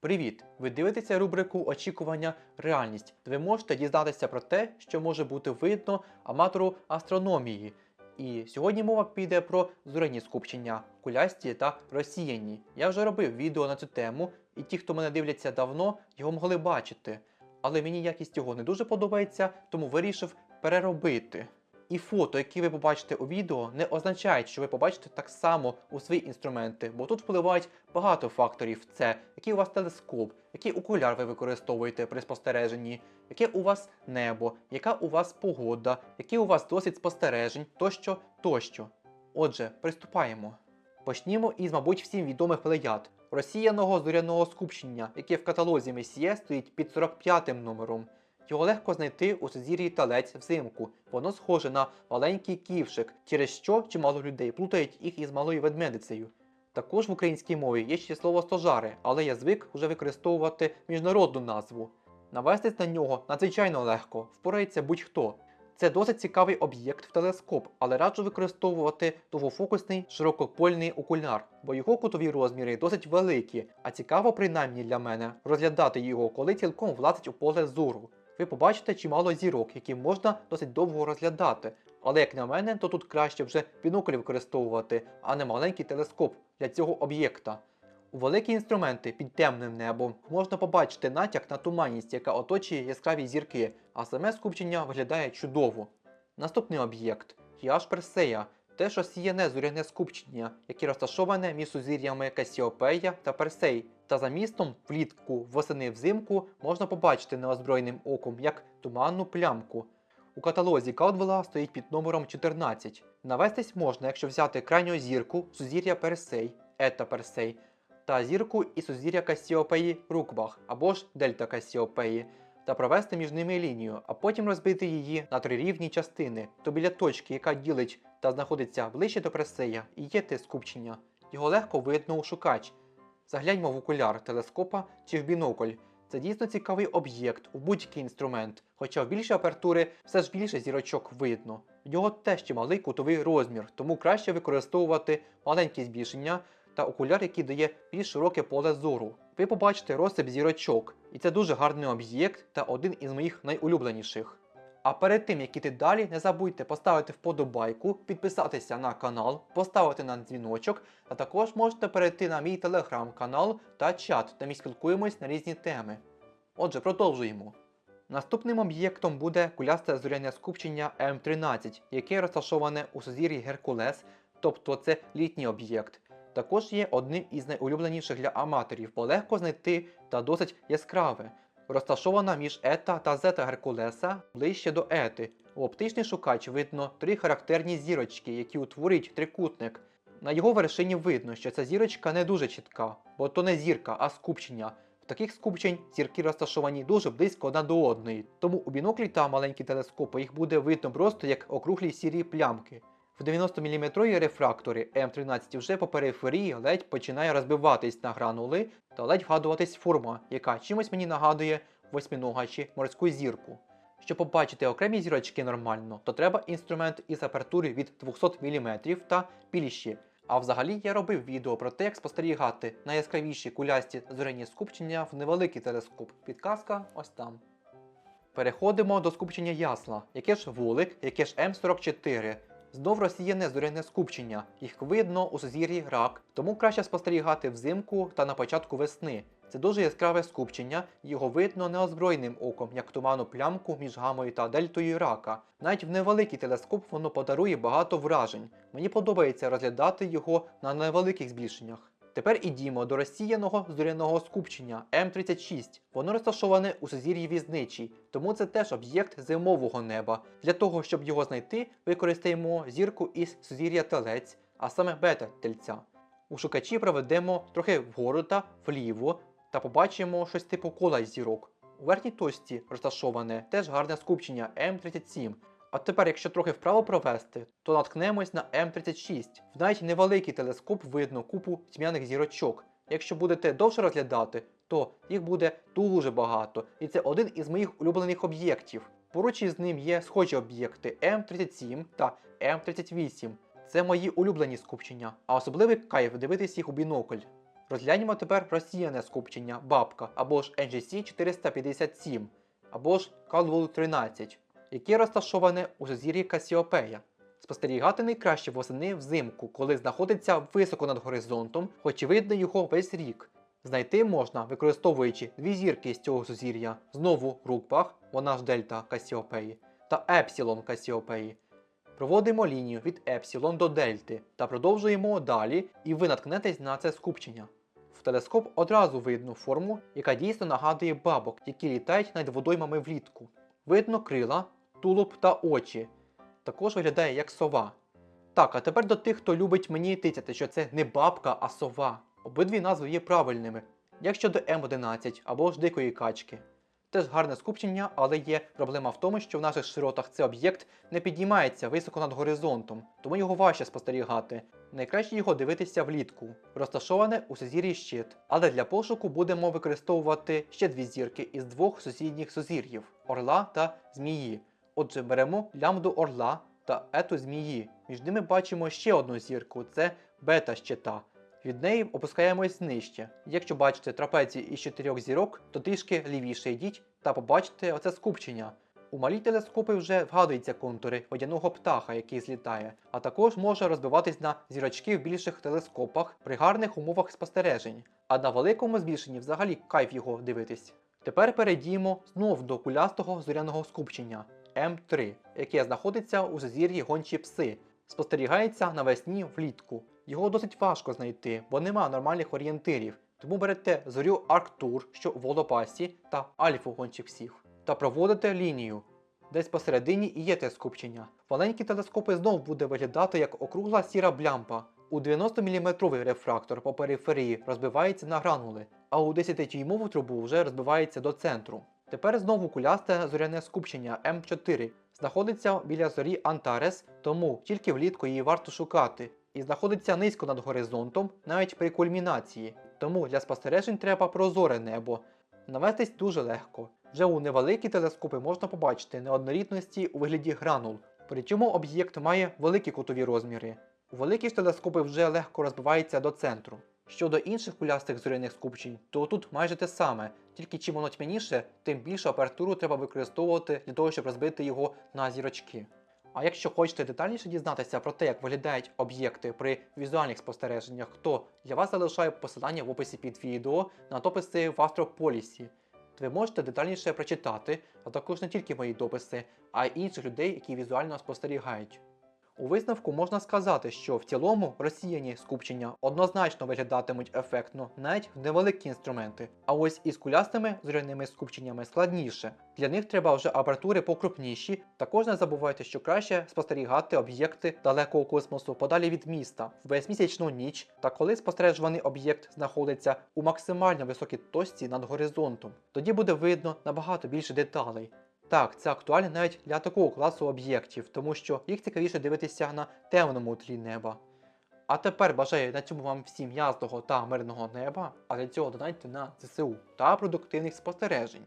Привіт! Ви дивитеся рубрику Очікування реальність, де ви можете дізнатися про те, що може бути видно аматору астрономії. І сьогодні мова піде про зоряні скупчення, кулясті та розсіяні. Я вже робив відео на цю тему, і ті, хто мене дивляться давно, його могли бачити. Але мені якість його не дуже подобається, тому вирішив переробити. І фото, які ви побачите у відео, не означають, що ви побачите так само у свої інструменти, бо тут впливають багато факторів. Це який у вас телескоп, який окуляр ви використовуєте при спостереженні, яке у вас небо, яка у вас погода, який у вас досвід спостережень, тощо, тощо. Отже, приступаємо. Почнімо із, мабуть, всім відомих плеяд розсіяного зоряного скупчення, яке в каталозі Месьє стоїть під 45 номером. Його легко знайти у сузір'ї талець взимку. Воно схоже на маленький ківшик, через що чимало людей плутають їх із малою ведмедицею. Також в українській мові є ще слово стожари, але я звик вже використовувати міжнародну назву. Навестись на нього надзвичайно легко, впорається будь-хто. Це досить цікавий об'єкт в телескоп, але раджу використовувати довгофокусний широкопольний окуляр, бо його кутові розміри досить великі, а цікаво принаймні для мене розглядати його, коли цілком влазить у поле зору. Ви побачите чимало зірок, які можна досить довго розглядати. Але як на мене, то тут краще вже бінокль використовувати, а не маленький телескоп для цього об'єкта. У великі інструменти під темним небом можна побачити натяк на туманність, яка оточує яскраві зірки, а саме скупчення виглядає чудово. Наступний об'єкт Яш Персея, теж розсіяне зоряне скупчення, яке розташоване між сузір'ями Касіопея та Персей. Та за містом влітку, восени взимку можна побачити неозброєним оком як туманну плямку. У каталозі Каудвела стоїть під номером 14. Навестись можна, якщо взяти крайню зірку сузір'я Персей, Ета Персей, та зірку і сузір'я Касіопеї Рукбах або ж Дельта Касіопеї, та провести між ними лінію, а потім розбити її на три рівні частини, то біля точки, яка ділить та знаходиться ближче до Персея, і є те скупчення. Його легко видно у шукач. Загляньмо в окуляр телескопа чи в бінокль. Це дійсно цікавий об'єкт у будь-який інструмент, хоча в більшій апертури все ж більше зірочок видно. В нього теж чималий кутовий розмір, тому краще використовувати маленькі збільшення та окуляр, який дає більш широке поле зору. Ви побачите розсип зірочок, і це дуже гарний об'єкт та один із моїх найулюбленіших. А перед тим як іти далі, не забудьте поставити вподобайку, підписатися на канал, поставити на дзвіночок, а також можете перейти на мій телеграм-канал та чат, де ми спілкуємось на різні теми. Отже, продовжуємо. Наступним об'єктом буде кулясте зоряне скупчення М13, яке розташоване у сузір'ї Геркулес, тобто це літній об'єкт. Також є одним із найулюбленіших для аматорів, бо легко знайти та досить яскраве. Розташована між Ета та Зета Геркулеса ближче до Ети. У оптичний шукач видно три характерні зірочки, які утворюють трикутник. На його вершині видно, що ця зірочка не дуже чітка, бо то не зірка, а скупчення. В таких скупчень зірки розташовані дуже близько одна до одної, тому у біноклі та маленькі телескопи їх буде видно просто як округлі сірі плямки. В 90 мм рефрактори М13 вже по периферії ледь починає розбиватись на гранули та ледь вгадуватись форма, яка чимось мені нагадує восьминога чи морську зірку. Щоб побачити окремі зірочки нормально, то треба інструмент із апертури від 200 мм та більші. А взагалі я робив відео про те, як спостерігати найяскравіші кулясті зоряні скупчення в невеликий телескоп. Підказка ось там. Переходимо до скупчення ясла. Яке ж вулик, яке ж М44. Знов розсіяне зоряне скупчення. Їх видно у сузір'ї рак, тому краще спостерігати взимку та на початку весни. Це дуже яскраве скупчення, його видно неозброєним оком, як туману плямку між гамою та дельтою рака. Навіть в невеликий телескоп воно подарує багато вражень. Мені подобається розглядати його на невеликих збільшеннях. Тепер ідімо до розсіяного зоряного скупчення М36. Воно розташоване у сузір'ї візничій, тому це теж об'єкт зимового неба. Для того, щоб його знайти, використаємо зірку із сузір'я телець, а саме бета тельця. У шукачі проведемо трохи вгору та вліво та побачимо щось типу кола зірок. У верхній точці розташоване теж гарне скупчення М37. А тепер, якщо трохи вправо провести, то наткнемось на М36. В навіть невеликий телескоп видно купу тьмяних зірочок. Якщо будете довше розглядати, то їх буде дуже багато, і це один із моїх улюблених об'єктів. Поруч із ним є схожі об'єкти М37 та М38. Це мої улюблені скупчення, а особливий кайф дивитись їх у бінокль. Розгляньмо тепер розсіяне скупчення бабка або ж NGC 457, або ж Caldwell 13, яке розташоване у сузір'ї Касіопея. Спостерігати найкраще восени взимку, коли знаходиться високо над горизонтом, хоч видно його весь рік. Знайти можна, використовуючи дві зірки з цього сузір'я, знову Рукбах, вона ж дельта Касіопеї, та Епсілон Касіопеї. Проводимо лінію від Епсілон до дельти та продовжуємо далі, і ви наткнетесь на це скупчення. В телескоп одразу видно форму, яка дійсно нагадує бабок, які літають над водоймами влітку. Видно крила, тулуб та очі. Також виглядає як сова. Так, а тепер до тих, хто любить мені тицяти, що це не бабка, а сова. Обидві назви є правильними, як щодо М11 або ж дикої качки. Теж гарне скупчення, але є проблема в тому, що в наших широтах цей об'єкт не піднімається високо над горизонтом, тому його важче спостерігати. Найкраще його дивитися влітку, розташоване у сузір'ї щит. Але для пошуку будемо використовувати ще дві зірки із двох сусідніх сузір'їв орла та змії. Отже, беремо лямбду орла та ету змії. Між ними бачимо ще одну зірку це бета щита. Від неї опускаємось нижче. Якщо бачите трапецію із чотирьох зірок, то трішки лівіше йдіть та побачите оце скупчення. У малі телескопи вже вгадуються контури водяного птаха, який злітає, а також може розбиватись на зірочки в більших телескопах при гарних умовах спостережень. А на великому збільшенні взагалі кайф його дивитись. Тепер перейдімо знов до кулястого зоряного скупчення М3, яке знаходиться у зазір'ї гончі пси. Спостерігається навесні влітку. Його досить важко знайти, бо нема нормальних орієнтирів. Тому берете зорю Арктур, що у водопасі, та альфу гончих псів, та проводите лінію. Десь посередині і є те скупчення. Маленькі телескопи знов буде виглядати як округла сіра блямпа. У 90-мм рефрактор по периферії розбивається на гранули, а у 10-дюймову трубу вже розбивається до центру. Тепер знову кулясте зоряне скупчення М4 знаходиться біля зорі Антарес, тому тільки влітку її варто шукати, і знаходиться низько над горизонтом, навіть при кульмінації. Тому для спостережень треба прозоре небо. Навестись дуже легко. Вже у невеликі телескопи можна побачити неоднорідності у вигляді гранул. При цьому об'єкт має великі кутові розміри. У великі ж телескопи вже легко розбивається до центру. Щодо інших кулястих зоряних скупчень, то тут майже те саме, тільки чим воно тьмяніше, тим більше апаратуру треба використовувати для того, щоб розбити його на зірочки. А якщо хочете детальніше дізнатися про те, як виглядають об'єкти при візуальних спостереженнях, то для вас залишаю посилання в описі під відео на дописи в Астрополісі. Ви можете детальніше прочитати, а також не тільки мої дописи, а й інших людей, які візуально спостерігають. У висновку можна сказати, що в цілому розсіяні скупчення однозначно виглядатимуть ефектно навіть в невеликі інструменти, а ось із кулястими зоряними скупченнями складніше. Для них треба вже апаратури покрупніші. Також не забувайте, що краще спостерігати об'єкти далекого космосу подалі від міста в безмісячну ніч та коли спостережуваний об'єкт знаходиться у максимально високій точці над горизонтом. Тоді буде видно набагато більше деталей. Так, це актуально навіть для такого класу об'єктів, тому що їх цікавіше дивитися на темному тлі неба. А тепер бажаю на цьому вам всім ясного та мирного неба, а для цього донайте на ЗСУ та продуктивних спостережень.